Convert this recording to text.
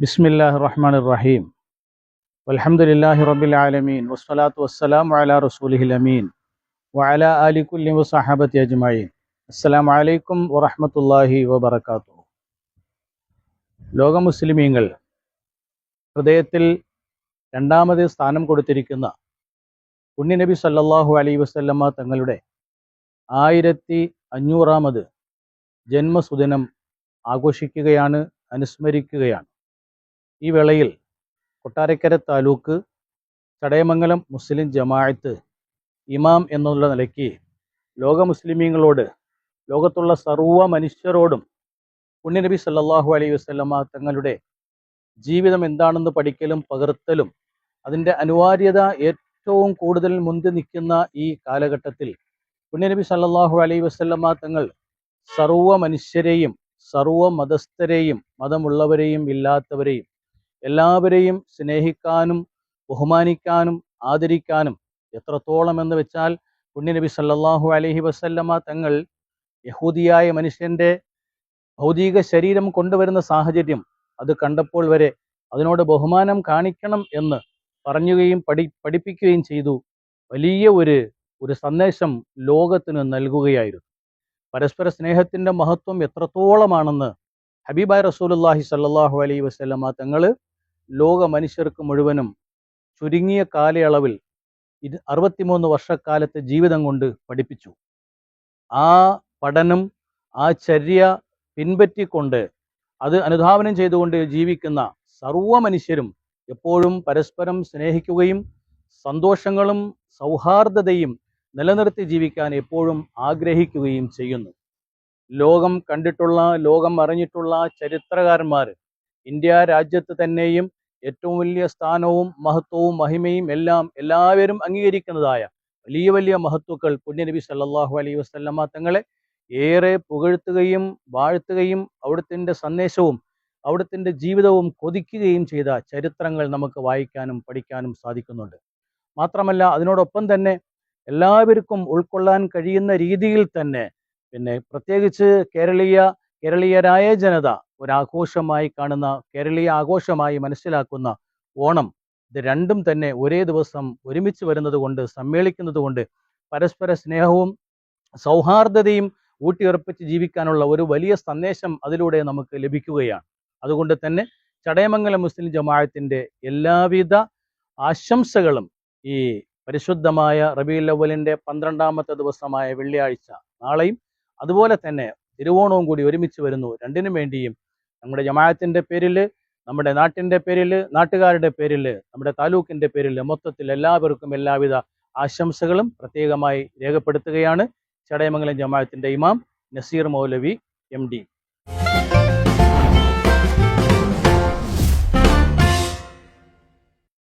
ബിസ്മില്ലാഹ് റഹ്മാൻ റഹീം അലഹമുല്ലാഹി റബ്ബിൽ ആലമീൻ വസ്സലാത്തു വസ്സലാം വഅല റസൂലിഹിൽ അമീൻ. വഅല അലിക്കുല്ലി വസഹാബത്തി അജ്മീൻ അസ്സലാം വലൈക്കും വറഹമത്തല്ലാഹി വബർക്കാത്തു ലോക മുസ്ലിമീങ്ങൾ ഹൃദയത്തിൽ രണ്ടാമത് സ്ഥാനം കൊടുത്തിരിക്കുന്ന കുണ്ണി നബി സല്ലാഹു അലൈ വസ്ല്ലമ്മ തങ്ങളുടെ ആയിരത്തി അഞ്ഞൂറാമത് ജന്മസുദിനം ആഘോഷിക്കുകയാണ് അനുസ്മരിക്കുകയാണ്. ഈ വേളയിൽ കൊട്ടാരക്കര താലൂക്ക് ചടയമംഗലം മുസ്ലിം ജമാഅത്ത് ഇമാം എന്നുള്ള നിലയ്ക്ക് ലോക മുസ്ലിമീങ്ങളോട് ലോകത്തുള്ള സർവ മനുഷ്യരോടും പുണ്യനബി സല്ലാഹു അലൈഹി വസല്ലമ തങ്ങളുടെ ജീവിതം എന്താണെന്ന് പഠിക്കലും പകർത്തലും അതിന്റെ അനിവാര്യത ഏറ്റവും കൂടുതൽ മുന്തി നിൽക്കുന്ന ഈ കാലഘട്ടത്തിൽ പുണ്യനബി സല്ലാഹു അലൈഹി വസല്ലമ തങ്ങൾ സർവ മനുഷ്യരെയും സർവ മതസ്ഥരെയും മതമുള്ളവരെയും ഇല്ലാത്തവരെയും എല്ലാവരെയും സ്നേഹിക്കാനും ബഹുമാനിക്കാനും ആദരിക്കാനും എത്രത്തോളം എന്ന് വെച്ചാൽ പുണ്യനബി സല്ലാഹു അലഹി വസല്ലമ തങ്ങൾ യഹൂദിയായ മനുഷ്യന്റെ ഭൗതിക ശരീരം കൊണ്ടുവരുന്ന സാഹചര്യം അത് കണ്ടപ്പോൾ വരെ അതിനോട് ബഹുമാനം കാണിക്കണം എന്ന് പറഞ്ഞുകയും പഠി പഠിപ്പിക്കുകയും ചെയ്തു. വലിയ ഒരു ഒരു സന്ദേശം ലോകത്തിന് നൽകുകയായിരുന്നു. പരസ്പര സ്നേഹത്തിന്റെ മഹത്വം എത്രത്തോളമാണെന്ന് ഹബീബായ് റസൂലുള്ളാഹി സല്ലാഹു അലൈ വസല്ലമ തങ്ങൾ ലോക മനുഷ്യർക്ക് മുഴുവനും ചുരുങ്ങിയ കാലയളവിൽ ഇത് അറുപത്തിമൂന്ന് വർഷക്കാലത്തെ ജീവിതം കൊണ്ട് പഠിപ്പിച്ചു. ആ പഠനം ആ ചര്യ പിൻപറ്റിക്കൊണ്ട് അത് അനുധാവനം ചെയ്തുകൊണ്ട് ജീവിക്കുന്ന സർവ മനുഷ്യരും എപ്പോഴും പരസ്പരം സ്നേഹിക്കുകയും സന്തോഷങ്ങളും സൗഹാർദ്ദതയും നിലനിർത്തി ജീവിക്കാൻ എപ്പോഴും ആഗ്രഹിക്കുകയും ചെയ്യുന്നു. ലോകം കണ്ടിട്ടുള്ള ലോകം അറിഞ്ഞിട്ടുള്ള ചരിത്രകാരന്മാർ ഇന്ത്യ രാജ്യത്ത് തന്നെയും ഏറ്റവും വലിയ സ്ഥാനവും മഹത്വവും മഹിമയും എല്ലാം എല്ലാവരും അംഗീകരിക്കുന്നതായ വലിയ വലിയ മഹത്വക്കൾ പുണ്യനബി സല്ലാഹു അലൈഹി വസല്ലമ തങ്ങളെ ഏറെ പുകഴ്ത്തുകയും വാഴ്ത്തുകയും അവിടുത്തെ സന്ദേശവും അവിടുത്തെ ജീവിതവും കൊതിക്കുകയും ചെയ്ത ചരിത്രങ്ങൾ നമുക്ക് വായിക്കാനും പഠിക്കാനും സാധിക്കുന്നുണ്ട്. മാത്രമല്ല അതിനോടൊപ്പം തന്നെ എല്ലാവർക്കും ഉൾക്കൊള്ളാൻ കഴിയുന്ന രീതിയിൽ തന്നെ പിന്നെ പ്രത്യേകിച്ച് കേരളീയ കേരളീയരായ ജനത ഒരാഘോഷമായി കാണുന്ന കേരളീയ ആഘോഷമായി മനസ്സിലാക്കുന്ന ഓണം ഇത് രണ്ടും തന്നെ ഒരേ ദിവസം ഒരുമിച്ച് വരുന്നത് കൊണ്ട് സമ്മേളിക്കുന്നത് കൊണ്ട് പരസ്പര സ്നേഹവും സൗഹാർദ്ദതയും ഊട്ടിയുറപ്പിച്ച് ജീവിക്കാനുള്ള ഒരു വലിയ സന്ദേശം അതിലൂടെ നമുക്ക് ലഭിക്കുകയാണ്. അതുകൊണ്ട് തന്നെ ചടയമംഗലം മുസ്ലിം ജമാഅത്തിന്റെ എല്ലാവിധ ആശംസകളും ഈ പരിശുദ്ധമായ റബീൽ അവലിന്റെ പന്ത്രണ്ടാമത്തെ ദിവസമായ വെള്ളിയാഴ്ച നാളെയും അതുപോലെ തന്നെ തിരുവോണവും കൂടി ഒരുമിച്ച് വരുന്നു. രണ്ടിനും വേണ്ടിയും നമ്മുടെ ജമാഅത്തിന്റെ പേരിൽ നമ്മുടെ നാട്ടിന്റെ പേരിൽ നാട്ടുകാരുടെ പേരിൽ നമ്മുടെ താലൂക്കിന്റെ പേരിൽ മൊത്തത്തിൽ എല്ലാവർക്കും എല്ലാവിധ ആശംസകളും പ്രത്യേകമായി രേഖപ്പെടുത്തുകയാണ്. ചടയമംഗലം ജമാഅത്തിന്റെ ഇമാം നസീർ മൗലവി എം